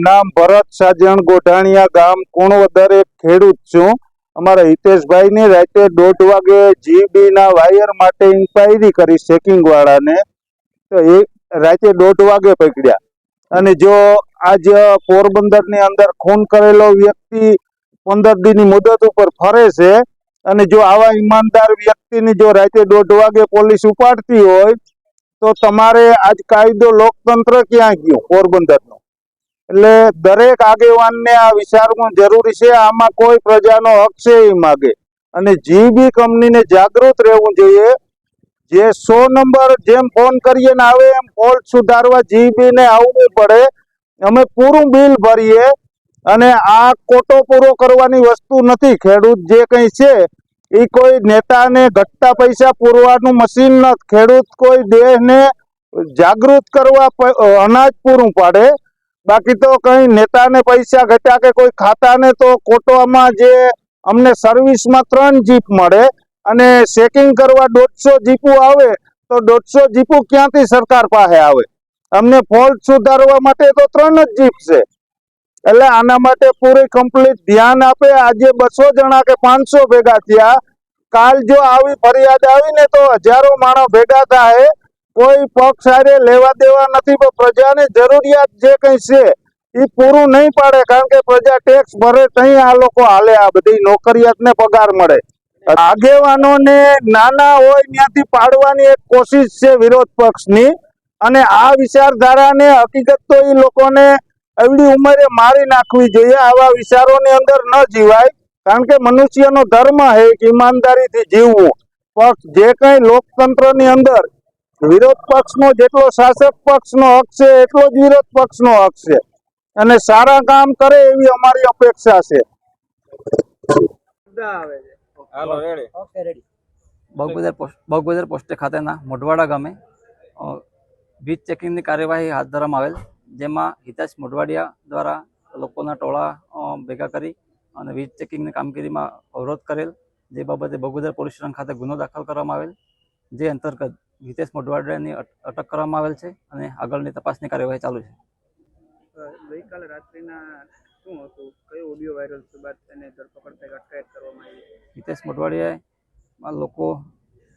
નામ ભરત સાજણ ગોઢાણીયા ગામ કુણવદર એક ખેડૂત છું. અમારા હિતેશભાઈને રાતે દોઢ વાગે જીબી ના વાયર માટે ઇન્ક્વાયરી કરી ચેકિંગ વાળાને. તો એ રાતે દોઢ વાગે પકડ્યા. અને જો આજ પોરબંદરની અંદર ખૂન કરેલો વ્યક્તિ પંદર દિનની મુદત ઉપર ફરે છે અને જો આવા ઈમાનદાર વ્યક્તિની જો રાતે દોઢ વાગે પોલીસ ઉપાડતી હોય, તો તમારે આજ કાયદો લોકતંત્ર ક્યાં ગયું પોરબંદરનું? એટલે દરેક આગેવાનને આ વિચારવું જરૂરી છે, આમાં કોઈ પ્રજાનો હક છે એ માગે. અને જીબી કંપનીને જાગૃત રહેવું જોઈએ. જે સો નંબર જેમ ફોન કરીએ ને આવે એમ ફોલ્ટ સુધારવા જીબીને આવવું પડે. અમે પૂરું બિલ ભરીએ અને આ કોટો પૂરો કરવાની વસ્તુ નથી. ખેડૂત જે કંઈ છે, એ કોઈ નેતાને ઘટતા પૈસા પૂરવાનું મશીન નથી. ખેડૂત કોઈ દેહને જાગૃત કરવા અનાજ પૂરું પાડે. બાકી તો કઈ નેતાને પૈસા ઘટ્યા કે કોઈ ખાતાને, તો કોટોમાં જે અમને સર્વિસમાં ત્રણ જીપ મળે અને ચેકિંગ કરવા દોઢસો જીપુ આવે, તો દોઢસો જીપુ ક્યાંથી સરકાર પાસે આવે? અમને ફોલ્ટ સુધારવા માટે તો ત્રણ જ જીપ છે. એટલે આના માટે પૂરી કમ્પ્લીટ ધ્યાન આપે. આજે બસો જણા કે પાંચસો ભેગા થયા. કાલ જો આવી ફરિયાદ આવી ને તો હજારો માણસ ભેગા થાય કોઈ પક્ષ હારે લેવા દેવા નથી, પણ પ્રજાને જરૂરિયાત જે કઈ છે એ પૂરું નહીં પાડે, કારણ કે પ્રજા ટેક્સ ભરે તઈ આ લોકો હાલે, આ બધી નોકરિયાતને પગાર મળે. આગેવાનોને નાના હોય ત્યાંથી પાડવાની એક કોશિશ છે વિરોધ પક્ષની, અને આ વિચારધારાને હકીકત તો એ લોકોને એવડી ઉંમરે મારી નાખવી જોઈએ, આવા વિચારોની અંદર ન જીવાય, કારણ કે મનુષ્યનો ધર્મ છે કે ઈમાનદારીથી જીવવું. પક્ષ જે કઈ લોકતંત્રની અંદર વિરોધ પક્ષનો જેટલો શાસક પક્ષનો હક છે એટલો જ વિરોધ પક્ષનો હક છે. અને સારા કામ કરે એવી અમારી અપેક્ષા છે. બગુદર રેડી બગબજાર પોસ્ટ પોસ્ટે ખાતેના મોઢવાડા ગામે વીજ ચેકિંગની કાર્યવાહી હાથ ધરવામાં આવેલ જેમાં હિતાશ મોઢવાડિયા દ્વારા લોકોના ટોળા ભેગા કરી અને વીજ ચેકિંગની કામગીરીમાં અવરોધ કરેલ જે બાબતે બગુદર પોલીસ સ્ટેશન ખાતે ગુનો દાખલ કરવામાં આવેલ જે અંતર્ગત હિતેશ મોઢવાડિયાની અટક કરવામાં આવેલ છે અને આગળની તપાસની કાર્યવાહી ચાલુ છે. ગઈકાલે રાત્રિના શું હતું? કયો ઓડિયો વાયરલ છે બાદ તેને ધરપકડ થઈ અટકાયત કરવામાં આવી. હિતેશ મોઢવાડિયાએ લોકો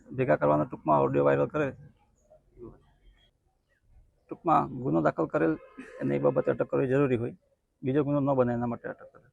ભેગા કરવાનો ટૂંકમાં ઓડિયો વાયરલ કરે ટૂંકમાં ગુનો દાખલ કરેલ અને એ બાબતે અટક કરવી જરૂરી હોય. બીજો ગુનો ન બને એના માટે અટક કરે